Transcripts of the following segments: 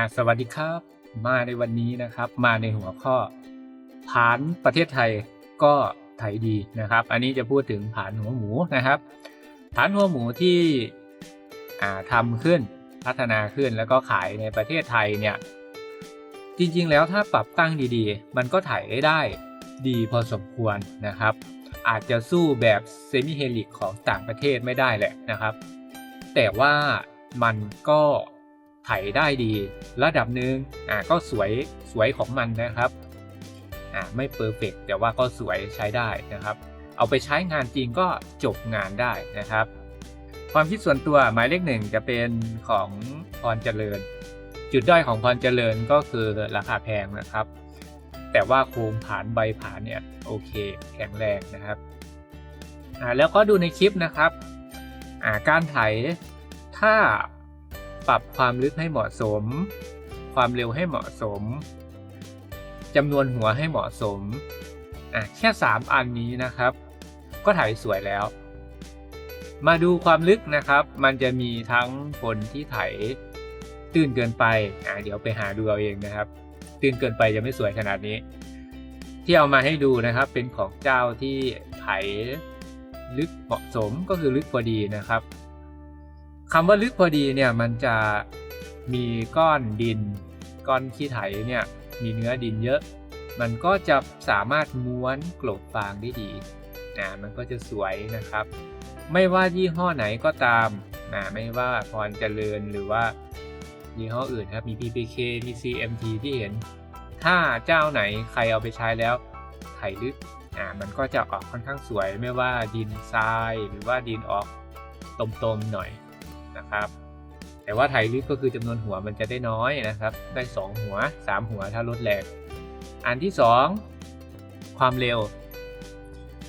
อ่าสวัสดีครับ มาในวันนี้นะครับ มาในหัวข้อผานประเทศไทยก็ไถดีนะครับ อันนี้จะพูดถึงผานหัวหมูนะครับผานหัวหมูที่อ่าทำขึ้นพัฒนาขึ้นแล้วก็ขายในประเทศไทยเนี่ยจริงๆแล้วถ้าปรับตั้งดีๆ มันก็ถ่ายได้ดีพอสมควรนะครับ อาจจะสู้แบบเซมิเฮลิกของต่างประเทศไม่ได้แหละนะครับ แต่ว่ามันก็ ไถได้ดี ระดับหนึ่งอ่าก็สวยสวยของมันนะครับอ่าไม่เพอร์เฟกแต่ว่าก็สวยใช้ได้นะครับ เอาไปใช้งานจริงก็จบงานได้นะครับ ความคิดส่วนตัวหมายเลขหนึ่งจะเป็นของพรเจริญ จุดด้อยของพรเจริญก็คือราคาแพงนะครับ แต่ว่าโครงผานใบผานเนี่ยโอเคแข็งแรงนะครับอ่าแล้วก็ดูในคลิปนะครับอ่าการไถถ้า ปรับความลึกให้เหมาะสม ความเร็วให้เหมาะสมจำนวนหัวให้เหมาะสมอะแค่ 3 อันนี้นะครับ ก็ถ่ายสวยแล้ว มาดูความลึกนะครับ มันจะมีทั้งคนที่ไถตื้นเกินไปอะเดี๋ยวไปหาดูเอาเองนะครับ ตื้นเกินไปจะไม่สวยขนาดนี้ ที่เอามาให้ดูนะครับเป็นของเจ้าที่ไถลึกเหมาะสมก็คือลึกพอดีนะครับ คำว่าลึกพอดีเนี่ยมันจะมีก้อนดิน ก้อนขี้ไถเนี่ยมีเนื้อดินเยอะ มันก็จะสามารถม้วนกลบฟางได้ดีนะมันก็จะสวยนะครับ ไม่ว่ายี่ห้อไหนก็ตามนะไม่ว่าพรเจริญหรือว่ายี่ห้ออื่นครับมี PPK มี CMT ที่เห็น ถ้าเจ้าไหนใครเอาไปใช้แล้วไถลึกอ่ามันก็จะออกค่อนข้างสวยไม่ว่าดินทรายหรือว่าดินออกตมๆหน่อย นะครับ แต่ว่าไถลึกก็คือจำนวนหัวมันจะได้น้อยนะครับ ได้ 2 หัว 3 หัวถ้าลดแรงอันที่ 2 ความเร็ว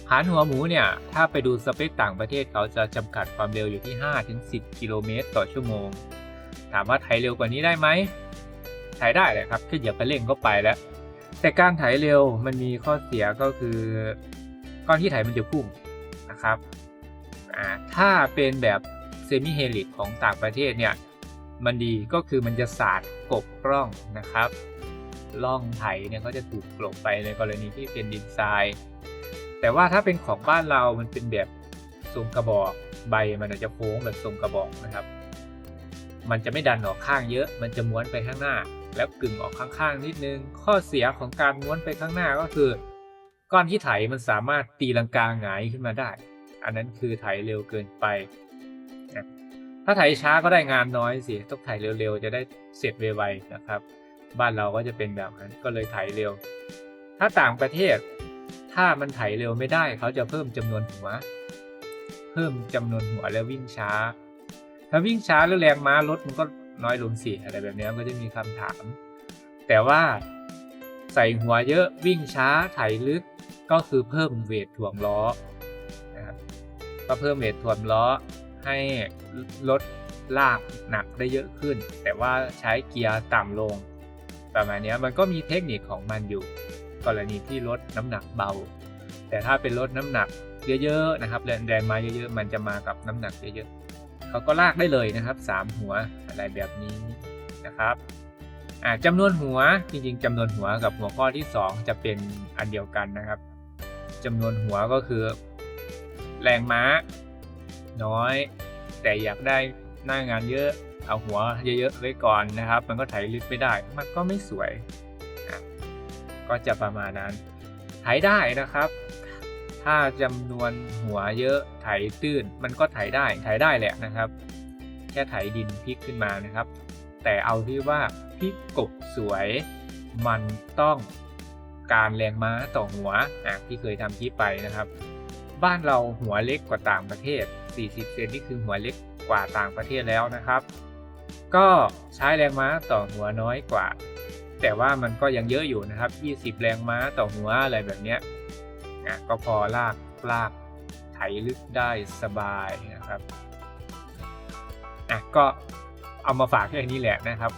หานหัวหมูเนี่ย ถ้าไปดูสเปคต่างประเทศเขาจะจำกัดความเร็วอยู่ที่ 5-10 กิโลเมตรต่อชั่วโมง ถามว่าไถเร็วกว่านี้ได้ไหมไถได้เลยครับแค่เหยียบไปเร่งก็ไปแล้ว แต่การไถเร็วมันมีข้อเสียก็คือก้อนที่ไถมันจะพุ่งนะครับถ้าเป็นแบบ มิเฮลิกของต่างประเทศเนี่ยมันดีก็คือมันจะสาดกบร่องนะครับร่องไถเนี่ยก็จะถูกกลบไปในกรณีที่เป็นดินทราย แต่ว่าถ้าเป็นของบ้านเรามันเป็นแบบทรงกระบอกใบมันอาจจะโค้งแบบทรงกระบอกนะครับ มันจะไม่ดันออกข้างเยอะ มันจะม้วนไปข้างหน้า แล้วกึ่งออกข้างๆนิดนึง ข้อเสียของการม้วนไปข้างหน้าก็คือ ก้อนที่ไถมันสามารถตีลังกาหงายขึ้นมาได้ อันนั้นคือไถเร็วเกินไป นะถ้าไถช้าก็ได้งานน้อยสิต้องไถเร็วๆ จะได้เสร็จไวๆนะครับ บ้านเราก็จะเป็นแบบนั้นก็เลยไถเร็ว ถ้าต่างประเทศ ถ้ามันไถเร็วไม่ได้ เขาจะเพิ่มจำนวนหัว เพิ่มจำนวนหัวแล้ววิ่งช้า ถ้าวิ่งช้าแล้วแรงม้าลดมันก็น้อยลงสิอะไรแบบนี้ก็จะมีคำถาม แต่ว่าใส่หัวเยอะวิ่งช้าไถลึกก็คือเพิ่มเวทถ่วงล้อนะครับก็เพิ่มเวทถ่วงล้อ ให้ลดลากหนักได้เยอะขึ้น แต่ว่าใช้เกียร์ต่ำลง ประมาณนี้มันก็มีเทคนิคของมันอยู่ กรณีที่ลดน้ำหนักเบา แต่ถ้าเป็นลดน้ำหนักเยอะๆนะครับแรงแรงมาเยอะๆ มันจะมากับน้ำหนักเยอะๆเขาก็ลากได้เลยนะครับ 3 หัวอะไรแบบนี้นะครับจำนวนหัวจริงๆจำนวนหัวกับหัวข้อที่ 2 จะเป็นอันเดียวกันนะครับจำนวนหัวก็คือ แรงม้า น้อย แต่อยากได้หน้างานเยอะ เอาหัวเยอะๆไว้ก่อนนะครับ มันก็ไถลึกไม่ได้ มันก็ไม่สวย ก็จะประมาณนั้นไถได้นะครับ ถ้าจำนวนหัวเยอะไถตื้น มันก็ไถได้ไถได้แหละนะครับ แค่ไถดินพลิกขึ้นมานะครับ แต่เอาที่ว่าพลิกกบสวย มันต้องการแรงม้าต่อหัวอะที่เคยทำคลิปไปนะครับ บ้านเราหัวเล็กกว่าต่างประเทศ 40 เซนนี่คือหัวเล็กกว่าต่างประเทศแล้วนะครับ ก็ใช้แรงม้าต่อหัวน้อยกว่า แต่ว่ามันก็ยังเยอะอยู่นะครับ 20 แรงม้าต่อหัวอะไรแบบเนี้ยอะก็พอลากลากไถลึกได้สบายนะครับอะก็เอามาฝากแค่นี้แหละนะครับ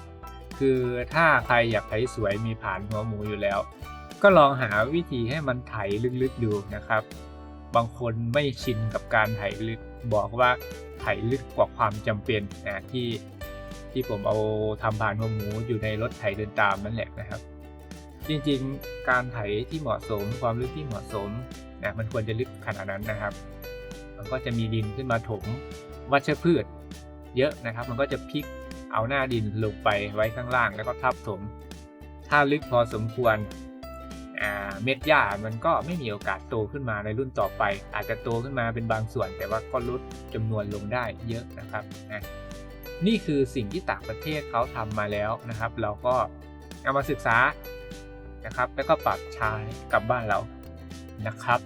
คือถ้าใครอยากไถสวยมีผ่านหัวหมูอยู่แล้ว ก็ลองหาวิธีให้มันไถลึกๆดูนะครับ บางคนไม่ชินกับการไถลึกบอกว่าไถลึกกว่าความจำเป็นนะที่ที่ผมเอาทำผ่านหัวหมูอยู่ในรถไถเดินตามนั่นแหละนะครับ จริงๆ การไถที่เหมาะสม ความลึกที่เหมาะสมนะมันควรจะลึกขนาดนั้นนะครับ มันก็จะมีดินขึ้นมาถมวัชพืช เยอะนะครับ มันก็จะพลิกเอาหน้าดินลงไปไว้ข้างล่างแล้วก็ทับถม ถ้าลึกพอสมควร เม็ดหญ้ามันก็ไม่มีโอกาสโตขึ้นมาในรุ่นต่อไป อาจจะโตขึ้นมาเป็นบางส่วน แต่ว่าก็ลดจำนวนลงได้เยอะนะครับนะนี่คือสิ่งที่ต่างประเทศเขาทำมาแล้วนะครับ เราก็เอามาศึกษานะครับ แล้วก็ปรับใช้กับบ้านเรานะครับ